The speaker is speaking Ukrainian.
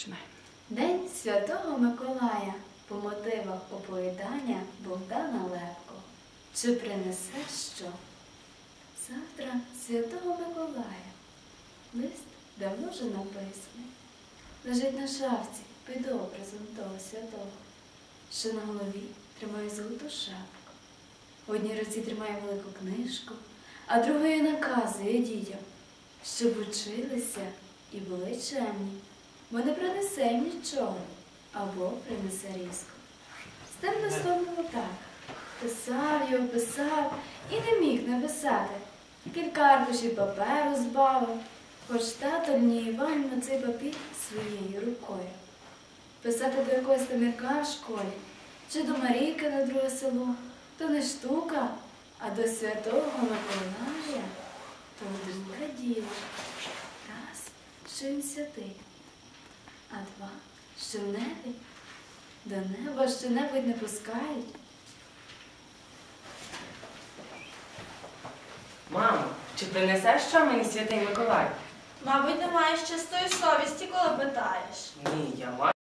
Починай. День Святого Миколая по мотивах оповідання Богдана Левко. Чи принесе що? Завтра Святого Миколая. Лист давно вже написаний. Лежить на шафці під образом того святого, що на голові тримає золоту шапку. В одній руці тримає велику книжку, а другою наказує дітям, щоб училися і були чемні бо не принесе нічого, або принесе різко. З тим так. Писав його, писав і не міг написати. Кілька аркушів паперу збавив, хоч тато Лінія Іванівна цей папір своєю рукою. Писати до якогось тамірка в школі, чи до Марійки на друге село, то не штука, а до святого Миколая то друге діло. Раз, що він святий а два, що в небі до неба що-небудь не пускають. Мамо, чи принесеш що мені святий Миколай? Мабуть, не маєш чистої совісті, коли питаєш. Ні, я маю.